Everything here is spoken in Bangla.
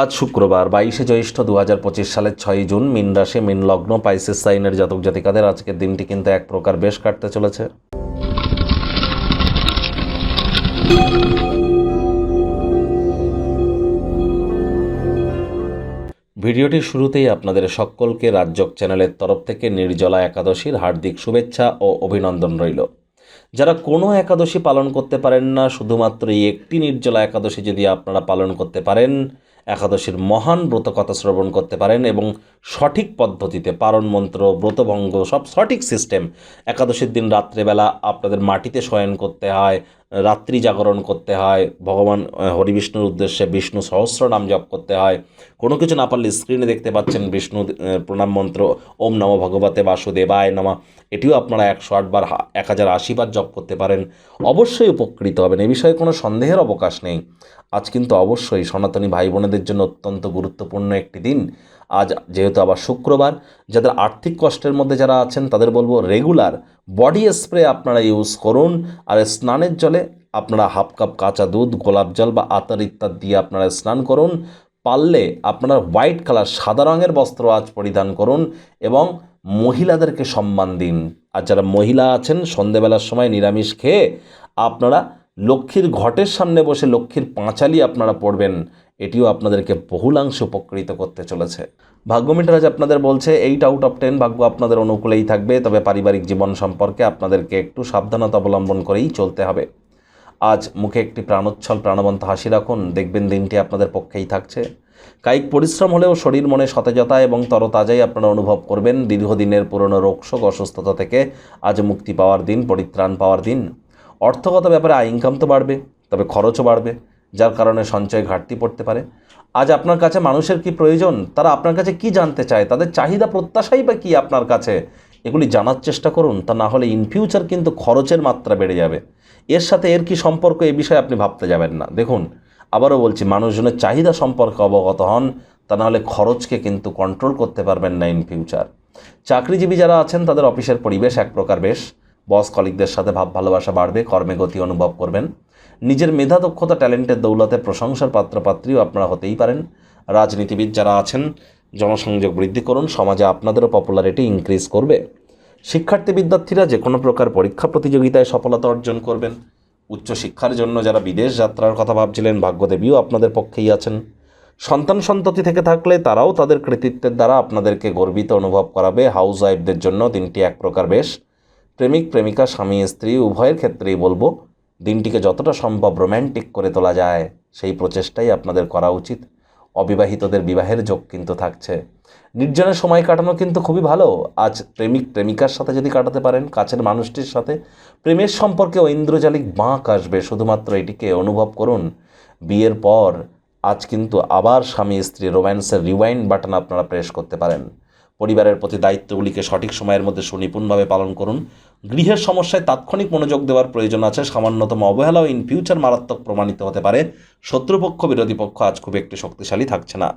আজ শুক্রবার বাইশে জ্যৈষ্ঠ দু হাজার পঁচিশ সালের ছয়ই জুন মিন রাশি, মিন লগ্ন, পাইসিস সাইনের জাতক জাতিকাদের আজকের দিনটি কিন্তু এক প্রকার বেশ কাটতে চলেছে। ভিডিওটির শুরুতেই আপনাদের সকলকে রাজ্যক চ্যানেলের তরফ থেকে নির্জলা একাদশীর হার্দিক শুভেচ্ছা ও অভিনন্দন রইল। যারা কোনো একাদশী পালন করতে পারেন না, শুধুমাত্র এই একটি নির্জলা একাদশী যদি আপনারা পালন করতে পারেন একাদশীর মহান ব্রত কথা শ্রবণ করতে পারেন এবং সঠিক পদ্ধতিতে পারণ মন্ত্র, ব্রতভঙ্গ, সব সঠিক সিস্টেম একাদশীর দিন রাত্রেবেলা আপনাদের মাটিতে শয়ন করতে হয়, রাত্রি জাগরণ করতে হয়, ভগবান হরিবিষ্ণুর উদ্দেশ্যে বিষ্ণু সহস্র নাম জপ করতে হয়। কোনো কিছু না পারলে স্ক্রিনে দেখতে পাচ্ছেন বিষ্ণু প্রণাম মন্ত্র, ওম নম ভগবতে বাসুদেবায় নমা। এটিও আপনারা একশো আটবার এক হাজার আশিবার জপ করতে পারেন। অবশ্যই উপকৃত হবেন, এ বিষয়ে কোনো সন্দেহের অবকাশ নেই। আজ কিন্তু অবশ্যই সনাতনী ভাই বোনেদের জন্য অত্যন্ত গুরুত্বপূর্ণ একটি দিন। আজ যেহেতু আবার শুক্রবার, যাদের আর্থিক কষ্টের মধ্যে যারা আছেন, তাদের বলব রেগুলার বডি স্প্রে আপনারা ইউজ করুন। আর স্নানের জলে আপনারা হাফ কাপ কাঁচা দুধ, গোলাপ জল বা আতর ইত্যাদি দিয়ে আপনারা স্নান করুন। পারলে আপনারা হোয়াইট কালার সাদা রঙের বস্ত্র আজ পরিধান করুন এবং মহিলাদেরকে সম্মান দিন। আর যারা মহিলা আছেন, সন্ধেবেলার সময় নিরামিষ খেয়ে আপনারা লক্ষ্মীর ঘটের সামনে বসে লক্ষ্মীর পাঁচালি আপনারা পড়বেন, এটিও আপনাদেরকে বহুলাংশে উপকৃত করতে চলেছে। ভাগ্য মিটার আজ আপনাদের বলছে এইট আউট অফ টেন ভাগ্য আপনাদের অনুকূলেই থাকবে, তবে পারিবারিক জীবন সম্পর্কে আপনাদেরকে একটু সাবধানতা অবলম্বন করেই চলতে হবে। আজ মুখে একটি প্রাণোচ্ছল প্রাণবন্ত হাসি রাখুন, দেখবেন দিনটি আপনাদের পক্ষেই থাকছে। কায়িক পরিশ্রম হলেও শরীর মনে সতেজতা এবং তরতাজাই আপনারা অনুভব করবেন, দীর্ঘদিনের পুরনো রোগশোক অসুস্থতা থেকে আজ মুক্তি পাওয়ার দিন, পরিত্রাণ পাওয়ার দিন। অর্থগত ব্যাপারে আয় ইনকাম তো বাড়বে, তবে খরচও বাড়বে, যার কারণে সঞ্চয় ঘাটতি পড়তে পারে। আজ আপনার কাছে মানুষের কি প্রয়োজন? তারা আপনার কাছে কি জানতে চায়? তাদের চাহিদা প্রত্যাশাই বা কী আপনার কাছে? এগুলি জানার চেষ্টা করুন, তা না হলে ইন ফিউচার কিন্তু খরচের মাত্রা বেড়ে যাবে। এর সাথে এর কি সম্পর্ক এ বিষয়ে আপনি ভাবতে যাবেন না। দেখুন, আবারও বলছি, মানুষজনের চাহিদা সম্পর্কে অবগত হন, তা নাহলে খরচকে কিন্তু কন্ট্রোল করতে পারবেন না ইন ফিউচার চাকরিজীবী যারা আছেন, তাদের অফিসের পরিবেশ এক প্রকার বেশ। বস কলিকদের সাথে ভাব ভালোবাসা বাড়বে, কর্মে গতি অনুভব করবেন। নিজের মেধা, দক্ষতা, ট্যালেন্টের দৌলতে প্রশংসার পাত্রপাত্রীও আপনারা হতেই পারেন। রাজনীতিবিদ যারা আছেন, জনসংযোগ বৃদ্ধি করুন, সমাজে আপনাদেরও পপুলারিটি ইনক্রিজ করবে। শিক্ষার্থী বিদ্যার্থীরা যে কোনো প্রকার পরীক্ষা প্রতিযোগিতায় সফলতা অর্জন করবেন। উচ্চশিক্ষার জন্য যারা বিদেশ যাত্রার কথা ভাবছিলেন, ভাগ্যদেবীও আপনাদের পক্ষেই আছেন। সন্তান সন্ততি থেকে থাকলে তারাও তাদের কৃতিত্বের দ্বারা আপনাদেরকে গর্বিত অনুভব করাবে। হাউস ওয়াইফদের জন্য দিনটি এক প্রকার বেশ। প্রেমিক, প্রেমিকা, স্বামী, স্ত্রী, উভয়ের ক্ষেত্রেই বলব, দিনটিকে যতটা সম্ভব রোম্যান্টিক করে তোলা যায়, সেই প্রচেষ্টাই আপনাদের করা উচিত। অবিবাহিতদের বিবাহের যোগ কিন্তু থাকছে। নির্জনের সময় কাটানো কিন্তু খুবই ভালো। আজ প্রেমিক, প্রেমিকার সাথে যদি কাটাতে পারেন, কাছের মানুষটির সাথে প্রেমের সম্পর্কে ঐন্দ্রজালিক বাঁক আসবে। শুধুমাত্র এটিকে অনুভব করুন। বিয়ের পর আজ কিন্তু আবার স্বামী, স্ত্রী রোম্যান্সের রিওয়াইন্ড বাটন আপনারা প্রেস করতে পারেন। পরিবারের প্রতি দায়িত্বগুলিকে সঠিক সময়ের মধ্যে সুনিপুণভাবে পালন করুন। গৃহের সমস্যায় তাৎক্ষণিক মনোযোগ দেওয়ার প্রয়োজন আছে। সামান্যতম অবহেলাও ইন ফিউচার মারাত্মক প্রমাণিত হতে পারে। শত্রুপক্ষ, বিরোধী পক্ষ আজ খুব একটি শক্তিশালী থাকছে না।